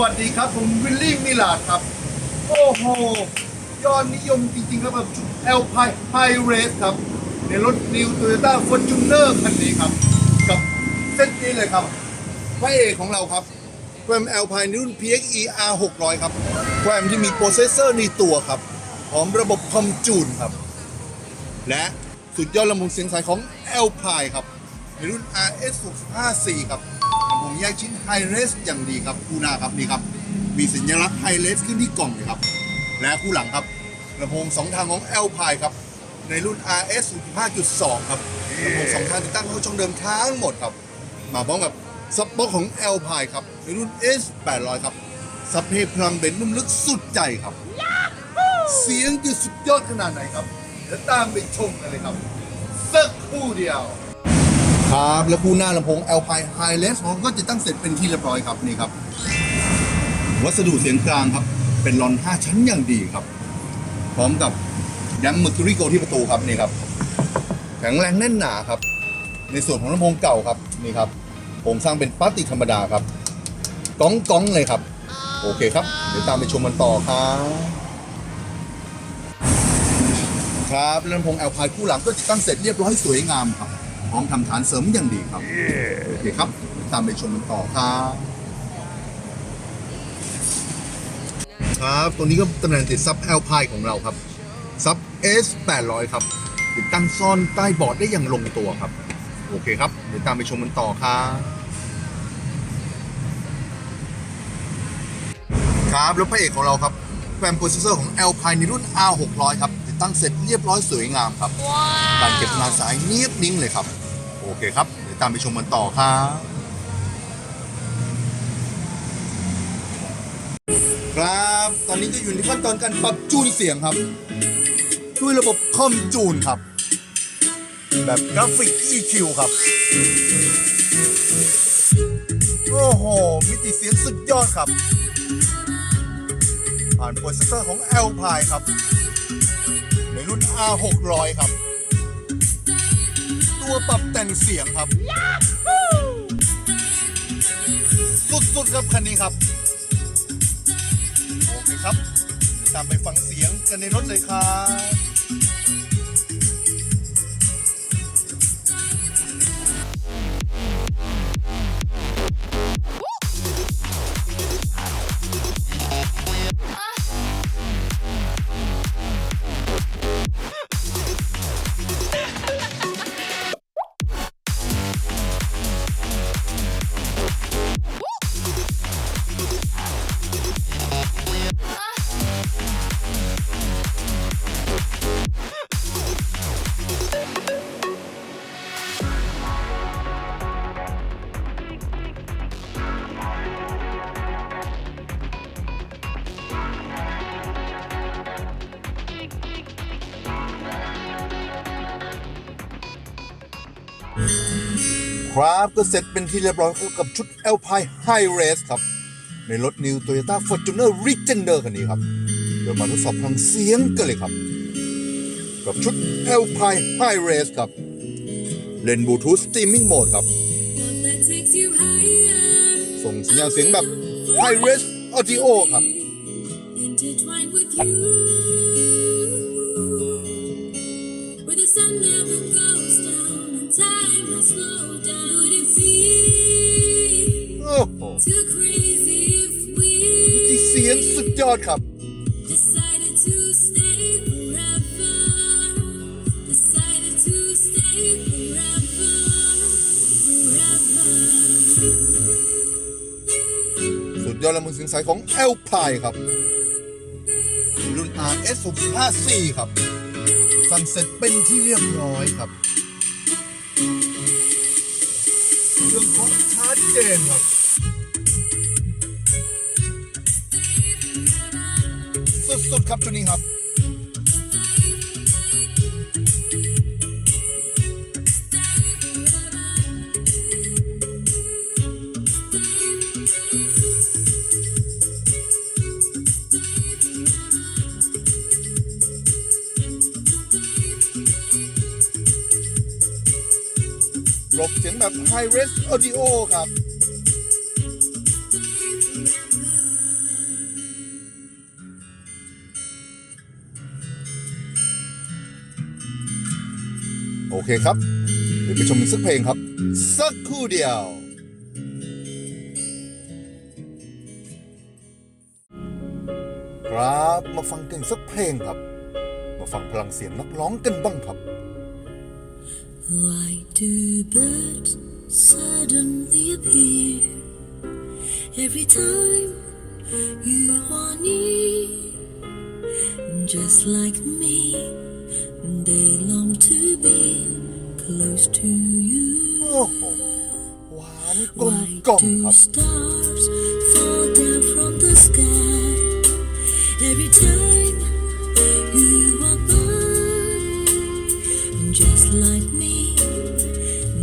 วัสดีครับ ผมวิลลี่มิลาดครับ โอ้โห ยอดนิยมจริงๆครับแบบชุด L p i High Race ครับ ในรถ New Toyota Fortuner คันนี้ครับ กับเส้นนี้เลยครับพระเอกของเราครับแวม L p i รุ่น PXE R 600ครับแวมที่มีโปรเซสเซอร์ในตัวครับพร้อมระบบคอมจูนครับ และสุดยอดลำโพงเสียงสายของ L p i ครับในรุ่น RS 654ครับ ลำโพงแยกชิ้น High Res อย่างดีครับคู่หน้าครับนี่ครับ มีสัญลักษณ์ High Res ขึ้นที่กล่องเลยครับ และคู่หลังครับลำโพงสองทางของ L p i ครับในรุ่น RS 65.2 ครับลำโพงสองทางติดตั้งเข้าช่องเดิมทั้งหมดครับ มาพร้อมกับซับบ็อกของ L p i ครับในรุ่น S 800 ครับซับเพพลังเบนนุ่มลึกสุดใจครับ เสียงจะสุดยอดขนาดไหนครับเดี๋ยวตามไปชมกันเลยครับสักครู่เดียว ครับ แล้วคู่หน้าลำโพง Alpine High-Res ของก็จะตั้งเสร็จเป็นที่เรียบร้อยครับนี่ครับ วัสดุเสียงกลางครับ เป็นลอน 5 ชั้นอย่างดีครับ พร้อมกับแดม Mercury Go ที่ประตูครับนี่ครับ แข็งแรงแน่นหนาครับ ในส่วนของลำโพงเก่าครับนี่ครับโครงสร้างเป็นพลาสติกธรรมดาครับก้องก้องๆเลยครับ โอเคครับ เดี๋ยวตามไปชมกันต่อครับครับลำโพงแอลพายคู่หลังก็จะตั้งเสร็จเรียบร้อยสวยงามครับ พร้อมทำฐานเสริมอย่างดีครับ โอเคครับ ตามไปชมกันต่อครับครับตัวนี้ก็ตำแหน่งติดซับแอลพายของเราครับซับ S 800 ครับ ติดตั้งซ่อนใต้บอร์ดได้อย่างลงตัวครับ โอเคครับ เดี๋ยวตามไปชมกันต่อครับครับแล้วพระเอกของเราครับแฟมโปรเซสเซอร์ของ Alpine ในรุ่น R 600ครับ ติดตั้งเสร็จเรียบร้อยสวยงามครับ การเก็บงานสายเนียบนิ่งเลยครับโอ เคครับเดี๋ยวตามไปชมกันต่อครับครับ ตอนนี้ก็อยู่ในขั้นตอนการปรับจูนเสียงครับ ด้วยระบบคอมจูนครับ แบบกราฟิก EQ ครับ โอ้โห มิติเสียงสุดยอดครับ ผ่านโปรเซสเซอร์ของ Alpine ครับ ในรุ่น R 600 ครับ ตัวปรับแต่งเสียงครับ สุดๆครับคันนี้ครับ โอเคครับ ตามไปฟังเสียงกันในรถเลยครับ ครับก็เสร็จเป็นที่เรียบร้อยกับชุด Alpine High Race ครับ ในรถ New Toyota Fortuner Legender คันนี้ครับ เดี๋ยวมาทดสอบพลังเสียงกันเลยครับ กับชุด Alpine High Race ครับ เล่นบลูทูธสตรีมมิ่งโหมดครับ ส่งสัญญาณเสียงแบบ High Res Audio ครับ ยงสุดยอดครับ decided to stay forever? Decided to stay forever, forever. สุดยอดลำโพงเสียงสายของ Alpine ครับ รุ่น RS 654ครับ สั่งเสร็จเป็นที่เรียบร้อยครับเรื่องของชัดเจนครับสุดๆครับตัวนี้ครับ ระบบเสียงแบบ High Res Audio ครับ โอเคครับ เดี๋ยวไปชมสักเพลงครับ สักคู่เดียวครับมาฟังกันสักเพลงครับ มาฟังพลังเสียงนักร้องกันบ้างครับ Why do birds suddenly appear every time you are near? Just like me, they long to be close to you. โอ้โหหวานกลม Why กล่อม do ครับ stars fall down from the sky every time you walk by? Just like me,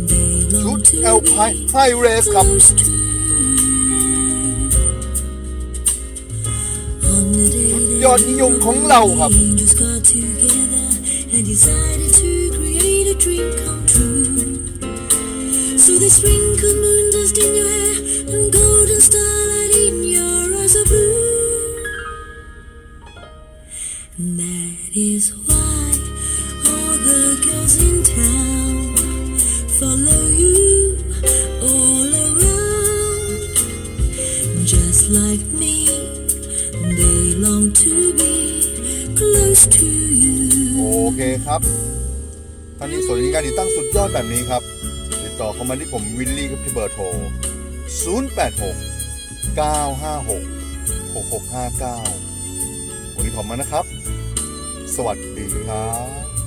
they ชุ long ด to เอลไพ be ไฮเรสครับ close to you. On the day ยอดนิยมของเราครับ the angels got together and decided to create a dream come true. So they sprinkle moon dust in your hair and golden starlight in your eyes of blue. And that is why all the girls in town follow เคครับท่านนี้สนใจการติดตั้งสุดยอดแบบนี้ครับ ติดต่อเข้ามาที่ผมวิลลี่ครับที่เบอร์โทร 086 956 6659 วันนี้ขอบมานะครับ สวัสดีครับ